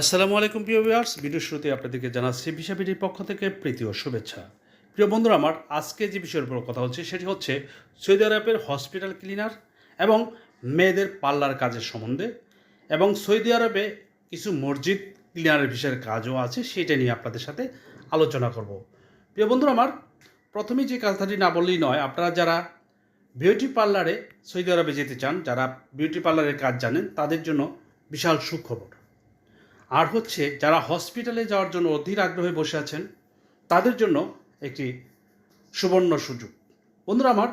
আসসালামু আলাইকুম, প্রিয় ভিউয়ার্স ভিডিও শুরুতে আপনাদেরকে জানাচ্ছি ভিসাবিটির পক্ষ থেকে প্রীতি ও শুভেচ্ছা। প্রিয় বন্ধুরা, আমার আজকে যে বিষয়ের উপর কথা হচ্ছে, সেটি হচ্ছে সৌদি আরবের হসপিটাল ক্লিনার এবং মেয়েদের পার্লার কাজের সম্বন্ধে এবং সৌদি আরবে কিছু মসজিদ ক্লিনারের বিষয়ের কাজও আছে, সেটা নিয়ে আপনাদের সাথে আলোচনা করব। প্রিয় বন্ধুরা, আমার প্রথমে যে কাজটি না বললেই নয়, আপনারা যারা বিউটি পার্লারে সৌদি আরবে যেতে চান, যারা বিউটি পার্লারের কাজ জানেন, তাদের জন্য বিশাল সুখবর। আর হচ্ছে যারা হসপিটালে যাওয়ার জন্য অধীর আগ্রহে বসে আছেন, তাদের জন্য একটি সুবর্ণ সুযোগ। বন্ধুরা আমার,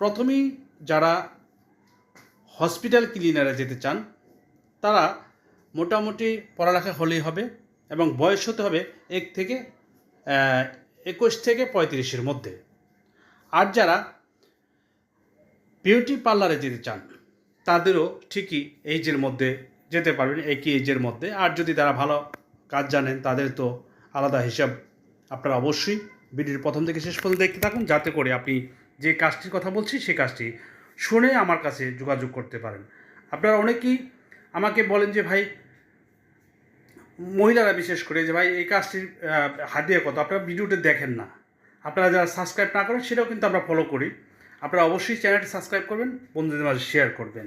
প্রথমেই যারা হসপিটাল ক্লিনারে যেতে চান, তারা মোটামুটি পড়ালেখা হলেই হবে এবং বয়স হতে হবে এক থেকে একুশ থেকে পঁয়ত্রিশের মধ্যে। আর যারা বিউটি পার্লারে যেতে চান, তাদেরও ঠিকই এইজের মধ্যে যেতে পারবেন একই এজের মধ্যে। আর যদি তারা ভালো কাজ জানেন, তাদের তো আলাদা হিসাব আপনারা অবশ্যই ভিডিওর প্রথম থেকে শেষ পর্যন্ত দেখতে থাকুন, যাতে করে আপনি যে কাজটির কথা বলছি সেই কাজটি শুনে আমার কাছে যোগাযোগ করতে পারেন। আপনারা অনেকেই আমাকে বলেন যে, ভাই, মহিলারা বিশেষ করে যে, ভাই, এই কাজটির হাদিয়া কত? আপনারা ভিডিওটা দেখেন না। আপনারা যারা সাবস্ক্রাইব না করেন, সেটাও কিন্তু আমরা ফলো করি। আপনারা অবশ্যই চ্যানেলটি সাবস্ক্রাইব করবেন, বন্ধুদের মাঝে শেয়ার করবেন।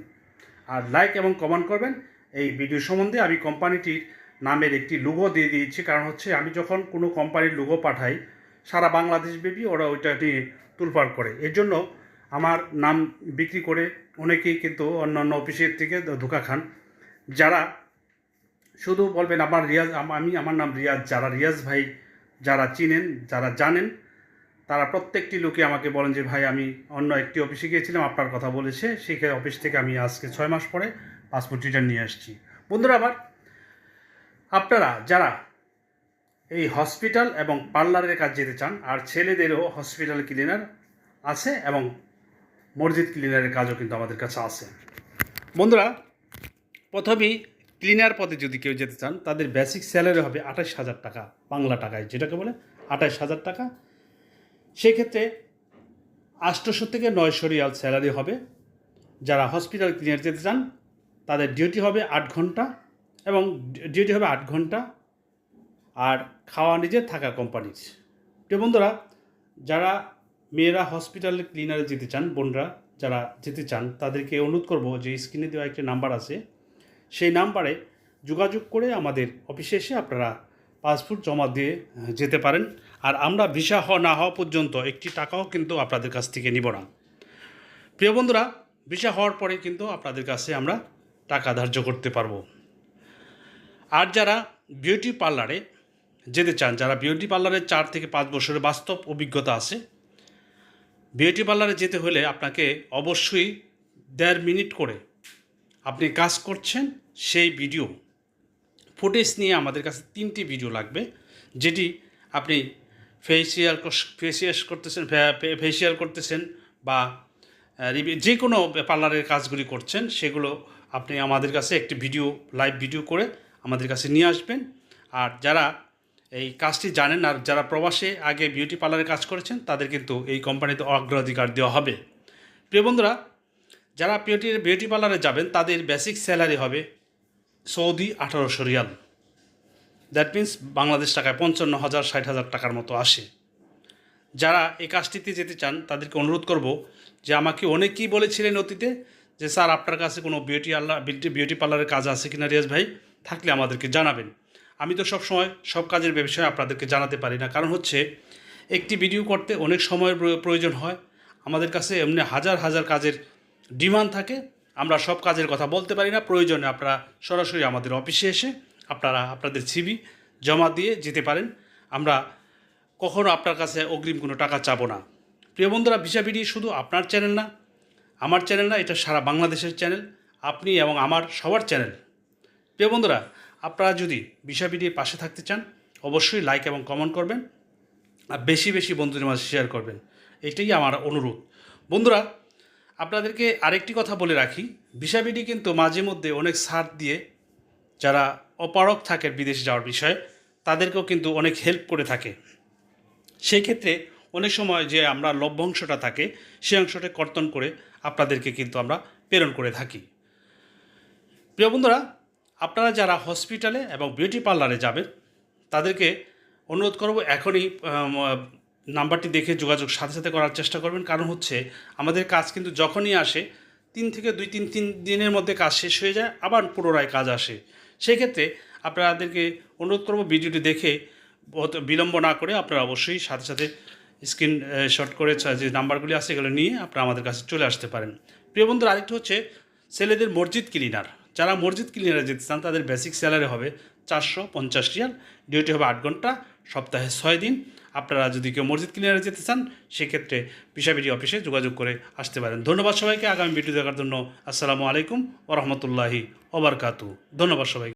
আর লাইক এবং কমেন্ট করবেন এই ভিডিও সম্বন্ধে আমি কোম্পানিটির নামের একটি লোগো দিয়ে দিয়েছি। কারণ হচ্ছে, আমি যখন কোনো কোম্পানির লোগো পাঠাই, সারা বাংলাদেশ ব্যাপী ওরা ওইটা নিয়ে তুলপাড় করে। এর জন্য আমার নাম বিক্রি করে অনেকেই কিন্তু অন্যান্য অফিসের থেকে ধোকা খান। যারা শুধু বলবেন আমার রিয়াজ, আমি আমার নাম রিয়াজ। যারা রিয়াজ ভাই, যারা চিনেন, যারা জানেন, তারা প্রত্যেকটি লোকে আমাকে বলেন যে, ভাই, আমি অন্য একটি অফিসে গিয়েছিলাম, আপনার কথা বলেছে। সেই অফিস থেকে আমি আজকে ছয় মাস পরে পাসপোর্ট রিটার্ন নিয়ে আসছি। বন্ধুরা, আবার আপনারা যারা এই হসপিটাল এবং পার্লারের কাজ যেতে চান, আর ছেলেদেরও হসপিটাল ক্লিনার আছে এবং মসজিদ ক্লিনারের কাজও কিন্তু আমাদের কাছে আছে। বন্ধুরা, প্রথমেই ক্লিনার পদে যদি কেউ যেতে চান, তাদের বেসিক স্যালারি হবে আঠাশ হাজার টাকা, বাংলা টাকায় যেটাকে বলে আঠাশ হাজার টাকা। সেক্ষেত্রে আটশোশো থেকে নয়শো রিয়াল স্যালারি হবে। যারা হসপিটাল ক্লিনার যেতে চান তাদের ডিউটি হবে আট ঘণ্টা এবং ডিউটি হবে আট ঘণ্টা আর খাওয়া নিজের থাকা কোম্পানির প্রিয় বন্ধুরা, যারা মেয়েরা হসপিটাল ক্লিনারে যেতে চান, বোনরা যারা যেতে চান, তাদেরকে অনুরোধ করব যে স্ক্রিনে দেওয়া একটি নাম্বার আছে। সেই নাম্বারে যোগাযোগ করে আমাদের অফিসে এসে আপনারা পাসপোর্ট জমা দিয়ে যেতে পারেন। আর আমরা ভিসা হওয়া না হওয়া পর্যন্ত একটি টাকাও কিন্তু আপনাদের কাছ থেকে নিব না। প্রিয় বন্ধুরা ভিসা হওয়ার পরে কিন্তু আপনাদের কাছে আমরা টাকা ধার্য করতে পারব। আর যারা বিউটি পার্লারে যেতে চান, যারা বিউটি পার্লারে চার থেকে পাঁচ বছরের বাস্তব অভিজ্ঞতা আছে বিউটি পার্লারে যেতে হলে আপনাকে অবশ্যই দেড় মিনিট করে আপনি কাজ করছেন সেই ভিডিও ফুটেজ নিয়ে আমাদের কাছে তিনটি ভিডিও লাগবে, যেটি আপনি ফেসিয়াল ফেসিয়াল করতেছেন ফেসিয়াল করতেছেন বা যে কোনো পার্লারের কাজগুলি করছেন, সেগুলো আপনি আমাদের কাছে একটি ভিডিও লাইভ ভিডিও করে আমাদের কাছে নিয়ে আসবেন। আর যারা এই কাজটি জানেন আর যারা প্রবাসে আগে বিউটি পার্লারে কাজ করেছেন, তাদের কিন্তু এই কোম্পানিতে অগ্রাধিকার দেওয়া হবে। প্রিয় বন্ধুরা, যারা বিউটি বিউটি পার্লারে যাবেন, তাদের বেসিক স্যালারি হবে সৌদি আঠারোশো রিয়াল। দ্যাট মিন্স বাংলাদেশ টাকায় পঞ্চান্ন হাজার, ষাট হাজার টাকার মতো আসে। যারা এই কাজটিতে যেতে চান, তাদেরকে অনুরোধ করব যে আমাকে অনেকেই বলেছিলেন অতীতে যে, স্যার, আপনার কাছে কোনো বিউটি আল্লাহ বিউটি পার্লারের কাজ আছে কিনা রিয়াজ ভাই? থাকলে আমাদেরকে জানাবেন। আমি তো সব সময় সব কাজের বিষয়ে আপনাদেরকে জানাতে পারি না। কারণ হচ্ছে, একটি ভিডিও করতে অনেক সময়ের প্রয়- প্রয়োজন হয়। আমাদের কাছে এমনি হাজার হাজার কাজের ডিমান্ড থাকে। আমরা সব কাজের কথা বলতে পারি না। প্রয়োজনে আপনারা সরাসরি আমাদের অফিসে এসে আপনারা, আপনাদের সিবি জমা দিয়ে যেতে পারেন। আমরা কখনও আপনার কাছে অগ্রিম কোনো টাকা চাবো না। প্রিয় বন্ধুরা, ভিসা ভিডিও শুধু আপনার চ্যানেল না আমার চ্যানেল না, এটা সারা বাংলাদেশের চ্যানেল আপনি এবং আমার সবার চ্যানেল প্রিয় বন্ধুরা, আপনারা যদি ভিসা ভিডিওর পাশে থাকতে চান, অবশ্যই লাইক এবং কমেন্ট করবেন, আর বেশি বেশি বন্ধুদের মাঝে শেয়ার করবেন। এটাই আমার অনুরোধ। বন্ধুরা, আপনাদেরকে আরেকটি কথা বলে রাখি ভিসা বিডি কিন্তু মাঝে মধ্যে অনেক ছাড় দিয়ে যারা অপারক থাকে বিদেশ যাওয়ার বিষয়ে, তাদেরকেও কিন্তু অনেক হেল্প করে থাকে। সেই ক্ষেত্রে অনেক সময় যে আমরা লভ্যাংশটা থাকে সেই অংশটা কর্তন করে আপনাদেরকে কিন্তু আমরা প্রেরণ করে থাকি। প্রিয় বন্ধুরা, আপনারা যারা হসপিটালে এবং বিউটি পার্লারে যাবেন, তাদেরকে অনুরোধ করব এখনই নাম্বারটি দেখে যোগাযোগ সাথে সাথে করার চেষ্টা করবেন। কারণ হচ্ছে, আমাদের কাজ কিন্তু যখনই আসে, তিন থেকে দুই, তিন তিন দিনের মধ্যে কাজ শেষ হয়ে যায়, আবার পুনরায় কাজ আসে। সেই ক্ষেত্রে আপনাদেরকে অনুরোধ করব ভিডিওটি দেখে, বিলম্ব না করে আপনারা অবশ্যই সাথে সাথে স্ক্রিন শট করে যে নাম্বারগুলি আছে এগুলো নিয়ে আপনারা আমাদের কাছে চলে আসতে পারেন। প্রিয় বন্ধুরা, আরেকটা হচ্ছে ছেলেদের মসজিদ ক্লিনার যারা মসজিদ ক্লিনারে যেতে চান, তাদের বেসিক স্যালারি হবে চারশো পঞ্চাশ রিয়াল। ডিউটি হবে আট ঘণ্টা, সপ্তাহে ছয় দিন। আপনারা যদি কেউ মসজিদ ক্লিনারে যেতে চান, সেক্ষেত্রে পিসাবিডি অফিসে যোগাযোগ করে আসতে পারেন। ধন্যবাদ সবাইকে, আগামী ভিডিও দেখার জন্য। আসসালামু আলাইকুম ওরহমতুল্লাহি ওবরকাতু ধন্যবাদ সবাইকে।